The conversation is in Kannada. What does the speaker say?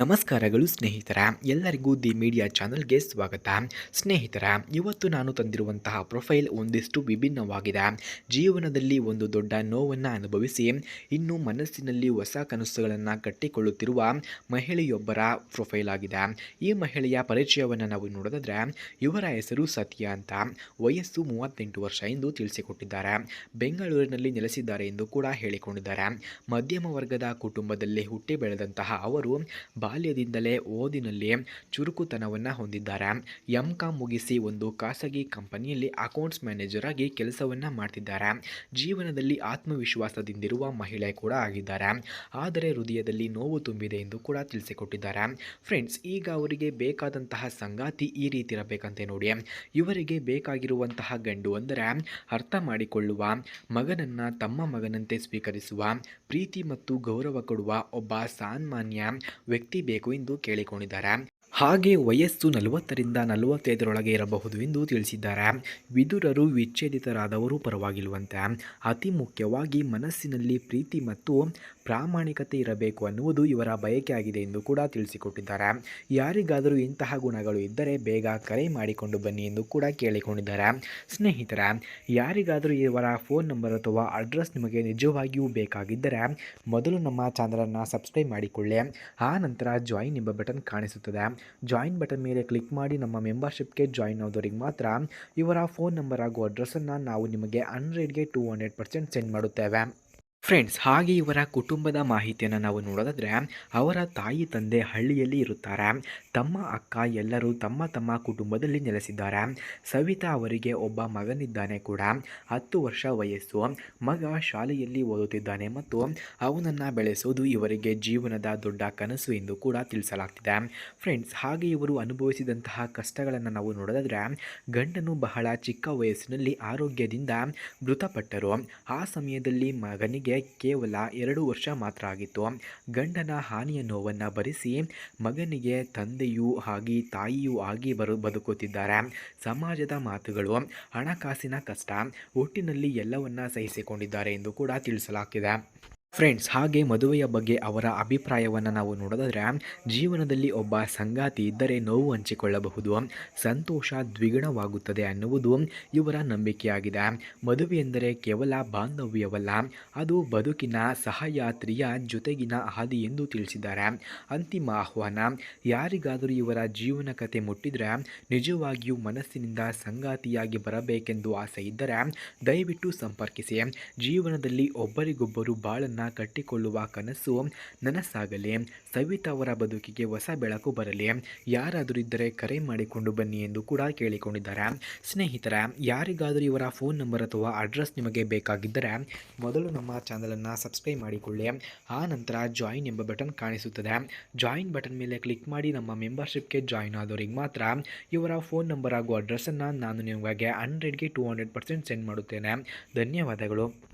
ನಮಸ್ಕಾರಗಳು ಸ್ನೇಹಿತರ, ಎಲ್ಲರಿಗೂ ದಿ ಮೀಡಿಯಾ ಚಾನಲ್ಗೆ ಸ್ವಾಗತ. ಸ್ನೇಹಿತರ, ಇವತ್ತು ನಾನು ತಂದಿರುವಂತಹ ಪ್ರೊಫೈಲ್ ಒಂದಿಷ್ಟು ವಿಭಿನ್ನವಾಗಿದೆ. ಜೀವನದಲ್ಲಿ ಒಂದು ದೊಡ್ಡ ನೋವನ್ನು ಅನುಭವಿಸಿ, ಇನ್ನು ಮನಸ್ಸಿನಲ್ಲಿ ಹೊಸ ಕನಸುಗಳನ್ನು ಕಟ್ಟಿಕೊಳ್ಳುತ್ತಿರುವ ಮಹಿಳೆಯೊಬ್ಬರ ಪ್ರೊಫೈಲ್ ಆಗಿದೆ. ಈ ಮಹಿಳೆಯ ಪರಿಚಯವನ್ನು ನಾವು ನೋಡೋದಾದ್ರೆ, ಇವರ ಹೆಸರು ಸತ್ಯ ಅಂತ ವಯಸ್ಸು ಮೂವತ್ತೆಂಟು ವರ್ಷ ಎಂದು ತಿಳಿಸಿಕೊಟ್ಟಿದ್ದಾರೆ. ಬೆಂಗಳೂರಿನಲ್ಲಿ ನೆಲೆಸಿದ್ದಾರೆ ಎಂದು ಕೂಡ ಹೇಳಿಕೊಂಡಿದ್ದಾರೆ. ಮಧ್ಯಮ ವರ್ಗದ ಕುಟುಂಬದಲ್ಲಿ ಹುಟ್ಟಿ ಬೆಳೆದಂತಹ ಅವರು ಬಾಲ್ಯದಿಂದಲೇ ಓದಿನಲ್ಲಿ ಚುರುಕುತನವನ್ನು ಹೊಂದಿದ್ದಾರೆ. ಎಂ ಕಾಮ್ ಮುಗಿಸಿ ಒಂದು ಖಾಸಗಿ ಕಂಪನಿಯಲ್ಲಿ ಅಕೌಂಟ್ಸ್ ಮ್ಯಾನೇಜರ್ ಆಗಿ ಕೆಲಸವನ್ನು ಮಾಡ್ತಿದ್ದಾರೆ. ಜೀವನದಲ್ಲಿ ಆತ್ಮವಿಶ್ವಾಸದಿಂದಿರುವ ಮಹಿಳೆ ಕೂಡ ಆಗಿದ್ದಾರೆ. ಆದರೆ ಹೃದಯದಲ್ಲಿ ನೋವು ತುಂಬಿದೆ ಎಂದು ಕೂಡ ತಿಳಿಸಿಕೊಟ್ಟಿದ್ದಾರೆ. ಫ್ರೆಂಡ್ಸ್, ಈಗ ಅವರಿಗೆ ಬೇಕಾದಂತಹ ಸಂಗಾತಿ ಈ ರೀತಿ ಇರಬೇಕಂತೆ ನೋಡಿ. ಇವರಿಗೆ ಬೇಕಾಗಿರುವಂತಹ ಗಂಡು ಅಂದರೆ ಅರ್ಥ ಮಾಡಿಕೊಳ್ಳುವ, ಮಗನನ್ನ ತಮ್ಮ ಮಗನಂತೆ ಸ್ವೀಕರಿಸುವ, ಪ್ರೀತಿ ಮತ್ತು ಗೌರವ ಕೊಡುವ ಒಬ್ಬ ಸಾಮಾನ್ಯ ವ್ಯಕ್ತಿ ಬೇಕು ಎಂದು ಕೇಳಿಕೊಂಡಿದ್ದಾರೆ. ಹಾಗೆ ವಯಸ್ಸು ನಲವತ್ತರಿಂದ ನಲವತ್ತೈದರೊಳಗೆ ಇರಬಹುದು ಎಂದು ತಿಳಿಸಿದ್ದಾರೆ. ವಿದುರರು ವಿಚ್ಛೇದಿತರಾದವರು ಪರವಾಗಿಲ್ವಂತೆ ಅತಿ ಮುಖ್ಯವಾಗಿ ಮನಸ್ಸಿನಲ್ಲಿ ಪ್ರೀತಿ ಮತ್ತು ಪ್ರಾಮಾಣಿಕತೆ ಇರಬೇಕು ಅನ್ನುವುದು ಇವರ ಬಯಕೆಯಾಗಿದೆ ಎಂದು ಕೂಡ ತಿಳಿಸಿಕೊಟ್ಟಿದ್ದಾರೆ. ಯಾರಿಗಾದರೂ ಇಂತಹ ಗುಣಗಳು ಇದ್ದರೆ ಬೇಗ ಕರೆ ಮಾಡಿಕೊಂಡು ಬನ್ನಿ ಎಂದು ಕೂಡ ಕೇಳಿಕೊಂಡಿದ್ದಾರೆ. ಸ್ನೇಹಿತರ, ಯಾರಿಗಾದರೂ ಇವರ ಫೋನ್ ನಂಬರ್ ಅಥವಾ ಅಡ್ರೆಸ್ ನಿಮಗೆ ನಿಜವಾಗಿಯೂ ಬೇಕಾಗಿದ್ದರೆ ಮೊದಲು ನಮ್ಮ ಚಾನಲನ್ನು ಸಬ್ಸ್ಕ್ರೈಬ್ ಮಾಡಿಕೊಳ್ಳಿ. ಆ ನಂತರ ಜಾಯಿನ್ ಎಂಬ ಬಟನ್ ಕಾಣಿಸುತ್ತದೆ. ಜಾಯಿನ್ ಬಟನ್ ಮೇಲೆ ಕ್ಲಿಕ್ ಮಾಡಿ ನಮ್ಮ ಮೆಂಬರ್ಶಿಪ್ಗೆ ಜಾಯಿನ್ ಆದವರಿಗೆ ಮಾತ್ರ ಇವರ ಫೋನ್ ನಂಬರ್ ಹಾಗೂ ಅಡ್ರೆಸ್ಸನ್ನು ನಾವು ನಿಮಗೆ ಹಂಡ್ರೆಡ್ಗೆ ಟೂ ಹಂಡ್ರೆಡ್ ಪರ್ಸೆಂಟ್ ಸೆಂಡ್ ಮಾಡುತ್ತೇವೆ. ಫ್ರೆಂಡ್ಸ್ ಹಾಗೆ ಇವರ ಕುಟುಂಬದ ಮಾಹಿತಿಯನ್ನು ನಾವು ನೋಡೋದಾದರೆ, ಅವರ ತಾಯಿ, ತಂದೆ ಹಳ್ಳಿಯಲ್ಲಿ ಇರುತ್ತಾರೆ. ತಮ್ಮ ಅಕ್ಕ ಎಲ್ಲರೂ ತಮ್ಮ ತಮ್ಮ ಕುಟುಂಬದಲ್ಲಿ ನೆಲೆಸಿದ್ದಾರೆ. ಸವಿತಾ ಅವರಿಗೆ ಒಬ್ಬ ಮಗನಿದ್ದಾನೆ ಕೂಡ. ಹತ್ತು ವರ್ಷ ವಯಸ್ಸು. ಮಗ ಶಾಲೆಯಲ್ಲಿ ಓದುತ್ತಿದ್ದಾನೆ ಮತ್ತು ಅವನನ್ನು ಬೆಳೆಸೋದು ಇವರಿಗೆ ಜೀವನದ ದೊಡ್ಡ ಕನಸು ಎಂದು ಕೂಡ ತಿಳಿಸಲಾಗ್ತಿದೆ. ಫ್ರೆಂಡ್ಸ್ ಹಾಗೆ ಇವರು ಅನುಭವಿಸಿದಂತಹ ಕಷ್ಟಗಳನ್ನು ನಾವು ನೋಡೋದಾದರೆ, ಗಂಡನು ಬಹಳ ಚಿಕ್ಕ ವಯಸ್ಸಿನಲ್ಲಿ ಆರೋಗ್ಯದಿಂದ ಮೃತಪಟ್ಟರು. ಆ ಸಮಯದಲ್ಲಿ ಮಗನಿಗೆ ಕೇವಲ ಎರಡು ವರ್ಷ ಮಾತ್ರ ಆಗಿತ್ತು. ಗಂಡನ ಹಾನಿಯ ನೋವನ್ನು ಭರಿಸಿ ಮಗನಿಗೆ ತಂದೆಯೂ ಆಗಿ ತಾಯಿಯೂ ಆಗಿ ಬರು ಬದುಕುತ್ತಿದ್ದಾರೆ. ಸಮಾಜದ ಮಾತುಗಳು, ಹಣಕಾಸಿನ ಕಷ್ಟ, ಒಟ್ಟಿನಲ್ಲಿ ಎಲ್ಲವನ್ನ ಸಹಿಸಿಕೊಂಡಿದ್ದಾರೆ ಎಂದು ಕೂಡ ತಿಳಿಸಲಾಗಿದೆ ಫ್ರೆಂಡ್ಸ್ ಹಾಗೆ ಮದುವೆಯ ಬಗ್ಗೆ ಅವರ ಅಭಿಪ್ರಾಯವನ್ನು ನಾವು ನೋಡೋದಾದರೆ, ಜೀವನದಲ್ಲಿ ಒಬ್ಬ ಸಂಗಾತಿ ಇದ್ದರೆ ನೋವು ಹಂಚಿಕೊಳ್ಳಬಹುದು, ಸಂತೋಷ ದ್ವಿಗುಣವಾಗುತ್ತದೆ ಅನ್ನುವುದು ಇವರ ನಂಬಿಕೆಯಾಗಿದೆ. ಮದುವೆ ಎಂದರೆ ಕೇವಲ ಬಾಂಧವ್ಯವಲ್ಲ, ಅದು ಬದುಕಿನ ಸಹಯಾತ್ರಿಯ ಜೊತೆಗಿನ ಹಾದಿ ಎಂದು ತಿಳಿಸಿದ್ದಾರೆ. ಅಂತಿಮ ಆಹ್ವಾನ, ಯಾರಿಗಾದರೂ ಇವರ ಜೀವನ ಕತೆ ಮುಟ್ಟಿದರೆ ನಿಜವಾಗಿಯೂ ಮನಸ್ಸಿನಿಂದ ಸಂಗಾತಿಯಾಗಿ ಬರಬೇಕೆಂದು ಆಸೆ ಇದ್ದರೆ ದಯವಿಟ್ಟು ಸಂಪರ್ಕಿಸಿ. ಜೀವನದಲ್ಲಿ ಒಬ್ಬರಿಗೊಬ್ಬರು ಬಾಳನ್ನು ಕಟ್ಟಿಕೊಳ್ಳುವ ಕನಸು ನನಸಾಗಲಿ. ಸವಿತಾ ಅವರ ಬದುಕಿಗೆ ಹೊಸ ಬೆಳಕು ಬರಲಿ. ಯಾರಾದರೂ ಇದ್ದರೆ ಕರೆ ಮಾಡಿಕೊಂಡು ಬನ್ನಿ ಎಂದು ಕೂಡ ಕೇಳಿಕೊಂಡಿದ್ದಾರೆ. ಸ್ನೇಹಿತರ, ಯಾರಿಗಾದರೂ ಇವರ ಫೋನ್ ನಂಬರ್ ಅಥವಾ ಅಡ್ರೆಸ್ ನಿಮಗೆ ಬೇಕಾಗಿದ್ದರೆ ಮೊದಲು ನಮ್ಮ ಚಾನಲನ್ನು ಸಬ್ಸ್ಕ್ರೈಬ್ ಮಾಡಿಕೊಳ್ಳಿ. ಆ ನಂತರ ಜಾಯಿನ್ ಎಂಬ ಬಟನ್ ಕಾಣಿಸುತ್ತದೆ. ಜಾಯಿನ್ ಬಟನ್ ಮೇಲೆ ಕ್ಲಿಕ್ ಮಾಡಿ ನಮ್ಮ ಮೆಂಬರ್ಶಿಪ್ಗೆ ಜಾಯಿನ್ ಆದವರಿಗೆ ಮಾತ್ರ ಇವರ ಫೋನ್ ನಂಬರ್ ಹಾಗೂ ಅಡ್ರೆಸ್ಸನ್ನು ನಾನು ನಿಮಗೆ ಹಂಡ್ರೆಡ್ಗೆ ಟೂ ಹಂಡ್ರೆಡ್ ಪರ್ಸೆಂಟ್ ಸೆಂಡ್ ಮಾಡುತ್ತೇನೆ. ಧನ್ಯವಾದಗಳು.